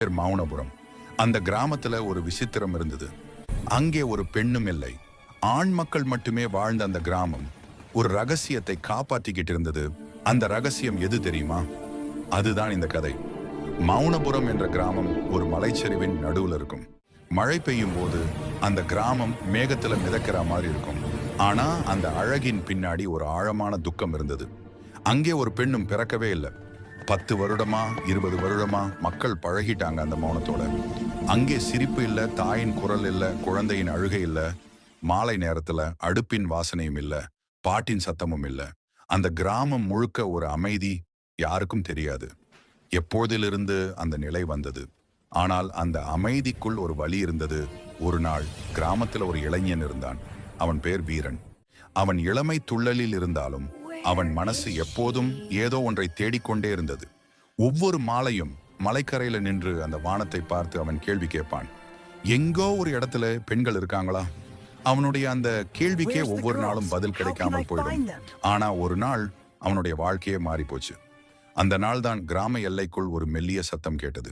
பேர் மௌனபுரம் அந்த கிராமத்துல ஒரு விசித்திரம் இருந்தது. அங்கே ஒரு பெண்ணும் இல்லை. ஆண் மக்கள் மட்டுமே வாழ்ந்த அந்த கிராமம் ஒரு ரகசியத்தை காப்பாற்றிக்கிட்டு இருந்தது. அந்த ரகசியம் எது தெரியுமா? அதுதான் இந்த கதை. மௌனபுரம் என்ற கிராமம் ஒரு மலைச்சரிவின் நடுவுல இருக்கும். மழை பெய்யும் போது அந்த கிராமம் மேகத்துல மிதக்கிற மாதிரி இருக்கும். ஆனா அந்த அழகின் பின்னாடி ஒரு ஆழமான துக்கம் இருந்தது. அங்கே ஒரு பெண்ணும் பிறக்கவே இல்லை. பத்து வருடமா இருபது வருடமா மக்கள் பழகிட்டாங்க அந்த மௌனத்தோட. அங்கே சிரிப்பு இல்லை தாயின் குரல் இல்ல குழந்தையின் அழுகை இல்ல மாலை நேரத்துல அடுப்பின் வாசனையும் இல்லை பாட்டின் சத்தமும் இல்லை. அந்த கிராமம் முழுக்க ஒரு அமைதி யாருக்கும் தெரியாது. எப்போதிலிருந்து அந்த நிலை வந்தது? ஆனால் அந்த அமைதிக்குள் ஒரு வழி இருந்தது. ஒரு நாள் கிராமத்துல ஒரு இளைஞன் இருந்தான். அவன் பேர் வீரன். அவன் இளமை துள்ளலில் இருந்தாலும் அவன் மனசு எப்போதும் ஏதோ ஒன்றை தேடிக்கொண்டே இருந்தது. ஒவ்வொரு மாலையும் மலைக்கரையில நின்று அந்த வானத்தை பார்த்து அவன் கேள்வி கேட்பான். எங்கோ ஒரு இடத்துல பெண்கள் இருக்காங்களா? அவனுடைய அந்த கேள்விக்கே ஒவ்வொரு நாளும்? பதில் கிடைக்காமல் போயிடும்? ஆனா ஒரு நாள் அவனுடைய வாழ்க்கையே மாறி போச்சு அந்த நாள் தான் கிராம எல்லைக்குள் ஒரு மெல்லிய சத்தம் கேட்டது.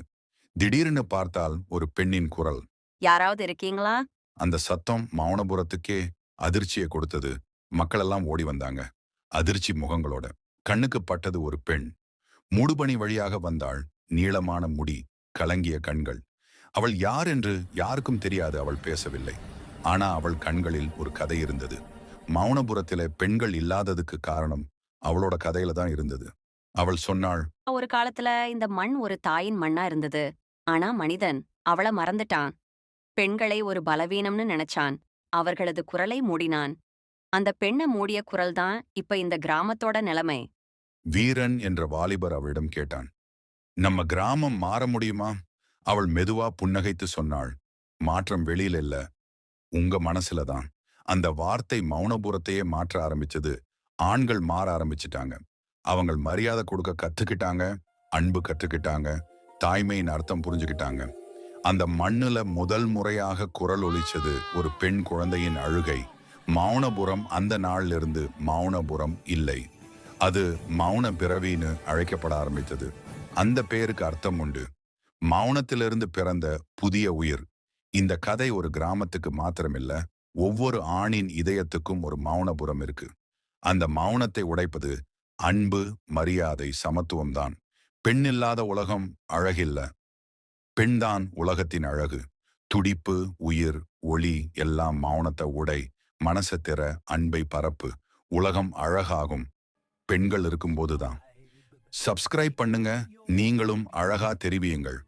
திடீர்னு பார்த்தால் ஒரு பெண்ணின் குரல். யாராவது இருக்கீங்களா? அந்த சத்தம் மௌனபுரத்துக்கே அதிர்ச்சியை கொடுத்தது. மக்கள் எல்லாம் ஓடி வந்தாங்க. அதிர்ச்சி முகங்களோட. கண்ணுக்கு பட்டது ஒரு பெண். மூடுபணி வழியாக வந்தாள். நீளமான முடி கலங்கிய கண்கள். அவள் யார் என்று யாருக்கும் தெரியாது அவள் பேசவில்லை. ஆனா அவள் கண்களில் ஒரு கதை இருந்தது. மௌனபுரத்தில பெண்கள் இல்லாததுக்கு காரணம் அவளோட கதையில தான் இருந்தது. அவள் சொன்னாள் ஒரு காலத்துல இந்த மண் ஒரு தாயின் மண்ணா இருந்தது. ஆனா மனிதன் அவள மறந்துட்டான். பெண்களை ஒரு பலவீனம்னு நினைச்சான். அவர்களது குரலை மூடினான். அந்த பெண்ணை மூடிய குரல் தான் இப்ப இந்த கிராமத்தோட நிலைமை. வீரன் என்ற வாலிபர் அவளிடம் கேட்டான். நம்ம கிராமம் மாற முடியுமா? அவள் மெதுவா புன்னகைத்து சொன்னாள். மாற்றம் வெளியில இல்ல. உங்க மனசுல தான். அந்த வார்த்தை மௌனபுரத்தையே மாற்ற ஆரம்பிச்சது. ஆண்கள் மாற ஆரம்பிச்சிட்டாங்க. அவங்க மரியாதை கொடுக்க கத்துக்கிட்டாங்க. அன்பு கற்றுக்கிட்டாங்க தாய்மையின் அர்த்தம் புரிஞ்சுக்கிட்டாங்க. அந்த மண்ணுல முதல் முறையாக குரல் ஒலிச்சது ஒரு பெண் குழந்தையின் அழுகை. மௌனபுரம் அந்த நாள்ல இருந்து மௌனபுரம் இல்லை. அது மௌன பிறவின்னு அழைக்கப்பட ஆரம்பித்தது. அந்த பேருக்கு அர்த்தம் உண்டு. மௌனத்திலிருந்து பிறந்த புதிய உயிர். இந்த கதை ஒரு கிராமத்துக்கு மாத்திரமில்ல ஒவ்வொரு ஆணின் இதயத்துக்கும் ஒரு மௌனபுரம் இருக்கு. அந்த மௌனத்தை உடைப்பது அன்பு மரியாதை சமத்துவம் தான் உலகம் அழகில்ல. பெண்தான் உலகத்தின் அழகு. துடிப்பு உயிர் ஒளி எல்லாம் மௌனத்தை உடை. மனசை திற அன்பை பரப்பு. உலகம் அழகாகும். பெண்கள் இருக்கும்போதுதான். சப்ஸ்கிரைப் பண்ணுங்க. நீங்களும் அழகா தெரிவியுங்கள்.